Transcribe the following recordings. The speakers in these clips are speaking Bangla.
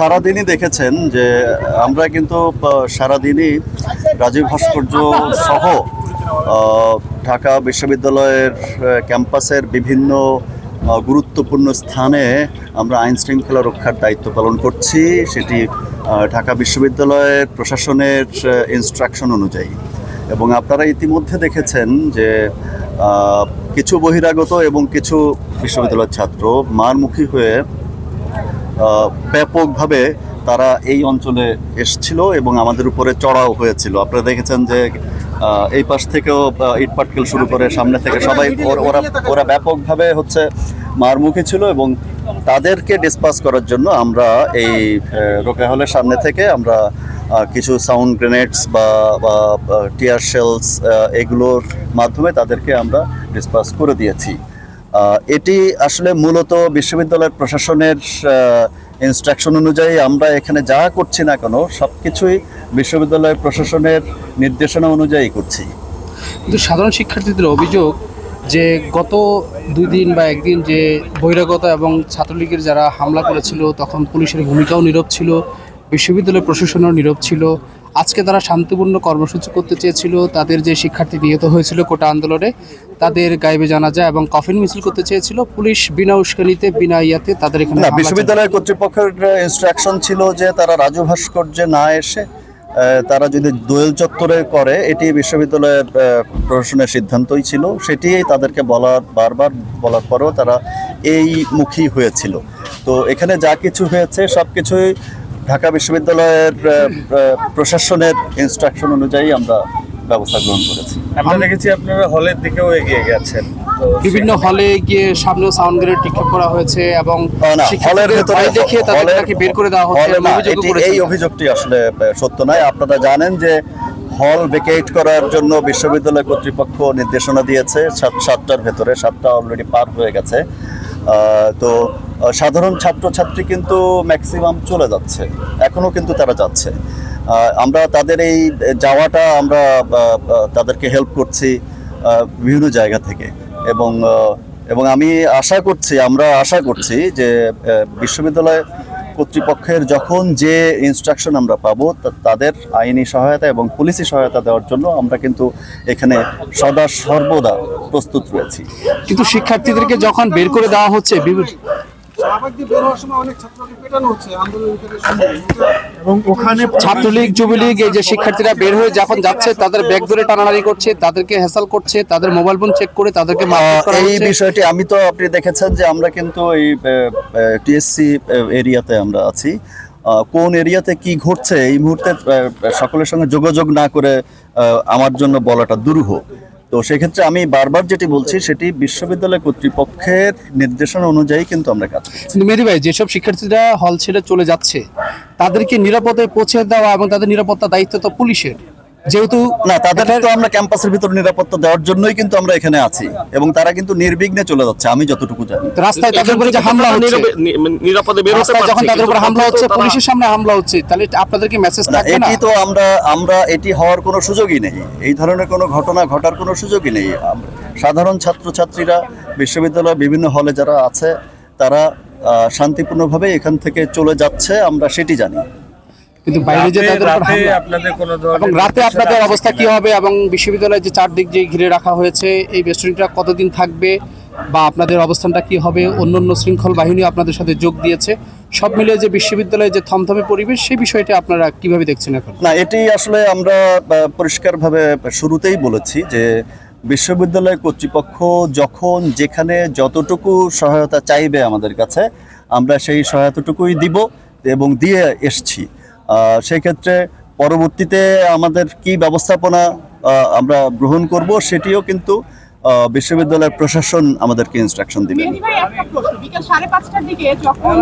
সারাদিনই দেখেছেন যে আমরা কিন্তু সারাদিনই রাজীব ভাস্কর্য সহ ঢাকা বিশ্ববিদ্যালয়ের ক্যাম্পাসের বিভিন্ন গুরুত্বপূর্ণ স্থানে আমরা আইন শৃঙ্খলা রক্ষার দায়িত্ব পালন করছি। সেটি ঢাকা বিশ্ববিদ্যালয়ের প্রশাসনের ইনস্ট্রাকশন অনুযায়ী। এবং আপনারা ইতিমধ্যে দেখেছেন যে কিছু বহিরাগত এবং কিছু বিশ্ববিদ্যালয়ের ছাত্র মারমুখী হয়ে ব্যাপকভাবে তারা এই অঞ্চলে এসছিল এবং আমাদের উপরে চড়াও হয়েছিল। আপনারা দেখেছেন যে এই পাশ থেকেও আহ, ইট পাটকেল শুরু করে সামনে থেকে সবাই ওরা ওরা ব্যাপকভাবে হচ্ছে মারমুখী ছিল এবং তাদেরকে ডিসপাস করার জন্য আমরা এই রোকে হলের সামনে থেকে আমরা কিছু সাউন্ড গ্রেনেডস বা টিয়ার শেলস এগুলোর মাধ্যমে তাদেরকে আমরা ডিসপাস করে দিয়েছি। এটি আসলে মূলত বিশ্ববিদ্যালয় প্রশাসনের ইনস্ট্রাকশন অনুযায়ী আমরা এখানে যা করছি না কেন সব কিছুই বিশ্ববিদ্যালয় প্রশাসনের নির্দেশনা অনুযায়ী করছি। কিন্তু সাধারণ শিক্ষার্থীদের অভিযোগ যে গত দুই দিন বা একদিন যে বহিরাগত এবং ছাত্রলীগের যারা হামলা করেছিল, তখন পুলিশের ভূমিকাও নীরব ছিল। বিশ্ববিদ্যালয় প্রশাসনও নীরব ছিল। আজকে তারা শান্তিপূর্ণ কর্মসূচি করতে চেয়েছিল। তাদের যে শিক্ষার্থী নিহত হয়েছিল কোটা আন্দোলনে তাদের গায়েবে যায় এবং কফিন মিছিল করতে চেয়েছিল। পুলিশ বিনা উস্কানিতে বিনা ইয়াতে তাদের এখানে বিশ্ববিদ্যালয় কর্তৃপক্ষের ইনস্ট্রাকশন ছিল যে তারা রাজু ভাস্কর্যে না এসে তারা যদি দোয়েল চত্বরে করে এটি বিশ্ববিদ্যালয়ের প্রশাসনের সিদ্ধান্তই ছিল। সেটি তাদেরকে বলার বারবার বলার পরেও তারা এই মুখী হয়েছিল। তো এখানে যা কিছু হয়েছে সব কিছুই ঢাকা বিশ্ববিদ্যালয়ের প্রশাসনের ইনস্ট্রাকশন অনুযায়ী আমরা ব্যবস্থা গ্রহণ করেছি। আমরা দেখেছি আপনারা হলের দিকেও এগিয়ে গেছেন। বিভিন্ন হলে গিয়ে সামনেও সাউন্ড গ্রেড নিক্ষেপ করা হয়েছে এবং হলের ভেতরে ভয় দেখিয়ে তাদের হলের- নাকি বের করে দেওয়া হচ্ছে। এই অভিযোগটি আসলে সত্য নয়। আপনারা জানেন যে হল ভেকেট করার জন্য বিশ্ববিদ্যালয় কর্তৃপক্ষ নির্দেশনা দিয়েছে। সাত সাতটার ভেতরে সাতটা অলরেডি পার হয়ে গেছে। তো সাধারণ ছাত্রছাত্রী কিন্তু ম্যাক্সিমাম চলে যাচ্ছে। এখনও কিন্তু তারা যাচ্ছে। আমরা তাদের এই যাওয়াটা আমরা তাদেরকে হেল্প করছি বিভিন্ন জায়গা থেকে। এবং এবং আমি আশা করছি, আমরা আশা করছি যে বিশ্ববিদ্যালয় কর্তৃপক্ষের যখন যে ইনস্ট্রাকশন আমরা পাবো তাদের আইনি সহায়তা এবং পুলিশি সহায়তা দেওয়ার জন্য আমরা কিন্তু এখানে সদা সর্বদা প্রস্তুত রয়েছি। কিন্তু শিক্ষার্থীদেরকে যখন বের করে দেওয়া হচ্ছে ছাত্রলীগ যুবলীগ এই যে শিক্ষার্থীরা বের হয়ে যখন যাচ্ছে তাদের ব্যাগ ধরে টানাটানি করছে তাদেরকে হ্যাসাল করছে তাদের মোবাইল ফোন চেক করে তাদেরকে এই বিষয়টি আমি তো আপনি দেখেছেন যে আমরা কিন্তু এই টিএসসি এরিয়াতে আমরা আছি। কোন এরিয়াতে কি ঘটছে এই মুহূর্তে সকলের সঙ্গে যোগাযোগ না করে আমার জন্য বলাটা দুরূহ। তো সেক্ষেত্রে আমি বারবার যেটি বলছি, সেটি বিশ্ববিদ্যালয় কর্তৃপক্ষের নির্দেশনা অনুযায়ী কিন্তু আমরা কাজ করছি। মেহেদি ভাই, যেসব শিক্ষার্থীরা হল ছেড়ে চলে যাচ্ছে, তাদেরকে নিরাপদে পৌঁছে দেওয়া এবং তাদের নিরাপত্তা দায়িত্ব তো পুলিশের। যেহেতু না তাদের তো আমরা ক্যাম্পাসের ভিতর নিরাপত্তা দেওয়ার জন্যই কিন্তু আমরা এখানে আছি এবং তারা কিন্তু নির্বিঘ্নে চলে যাচ্ছে আমি যতটুকু জানি। রাস্তায় তাদের উপরে যে হামলা হচ্ছে নিরাপদে বের হতে যখন তাদের উপর হামলা হচ্ছে পুলিশের সামনে হামলা হচ্ছে তাহলে আপনাদের কি মেসেজ না থাকবে না? এটি তো আমরা আমরা এটি হওয়ার কোনো সুযোগই নেই। এই ধরনের কোনো ঘটনা ঘটার কোনো সুযোগই নেই। সাধারণ ছাত্রছাত্রীরা বিশ্ববিদ্যালয়ের বিভিন্ন হলে যারা আছে তারা শান্তিপূর্ণভাবে এখান থেকে চলে যাচ্ছে আমরা সেটি জানি। কিন্তু বাইরে যে রাতে- তাদের উপর হামলা আপনাদের কোনো এবং রাতে আপনাদের অবস্থা কি হবে এবং বিশ্ববিদ্যালয়ের যে চারদিক যে ঘিরে রাখা হয়েছে এই বেষ্টনীটা কতদিন থাকবে বা আপনাদের অবস্থানটা কি হবে অন্য অন্য শৃঙ্খল বাহিনী আপনাদের সাথে যোগ দিয়েছে সব মিলিয়ে যে বিশ্ববিদ্যালয়ের যে থমথমে পরিবেশ সেই বিষয়টা আপনারা কীভাবে দেখছেন এখন? না এটি আসলে আমরা পরিষ্কারভাবে শুরুতেই বলেছি যে বিশ্ববিদ্যালয় কর্তৃপক্ষ যখন যেখানে যতটুকু সহায়তা চাইবে আমাদের কাছে আমরা সেই সহায়তাটুকুই দিব এবং দিয়ে এসছি। সেক্ষেত্রে পরবর্তীতে আমাদের কি ব্যবস্থাপনা আমরা গ্রহণ করব সেটিও কিন্তু বিশ্ববিদ্যালয়ের প্রশাসন আমাদেরকে ইনস্ট্রাকশন প্রশ্ন। বিকেল সাড়ে পাঁচটার দিকে যখন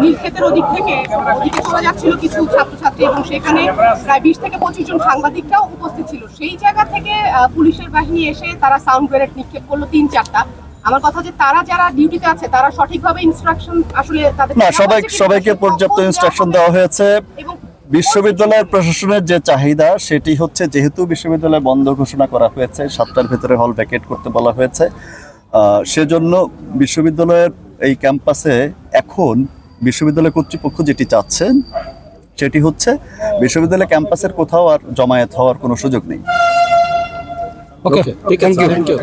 নীলক্ষেতের ওদিক থেকে ওদিকে চলে যাচ্ছিল কিছু ছাত্রছাত্রী এবং সেখানে প্রায় বিশ থেকে পঁচিশ জন সাংবাদিকরাও উপস্থিত ছিল। সেই জায়গা থেকে পুলিশের বাহিনী এসে তারা সাউন্ড গ্রেনেড নিক্ষেপ করল তিন চারটা। আমার কথা যে তারা যারা ডিউটিতে আছে তারা সঠিকভাবে ইনস্ট্রাকশন আসলে তাদের না সবাই সবাইকে পর্যাপ্ত ইনস্ট্রাকশন দেওয়া হয়েছে। এবং বিশ্ববিদ্যালয়ের প্রশাসনের যে চাহিদা সেটি হচ্ছে যেহেতু বিশ্ববিদ্যালয় বন্ধ ঘোষণা করা হয়েছে সাতটার ভেতরে হল ভ্যাকেট করতে বলা হয়েছে সেজন্য বিশ্ববিদ্যালয়ের এই ক্যাম্পাসে এখন বিশ্ববিদ্যালয় কর্তৃপক্ষ যেটি চাচ্ছেন সেটি হচ্ছে বিশ্ববিদ্যালয় ক্যাম্পাসের কোথাও আর জমায়েত হওয়ার কোনো সুযোগ নেই। Okay thank you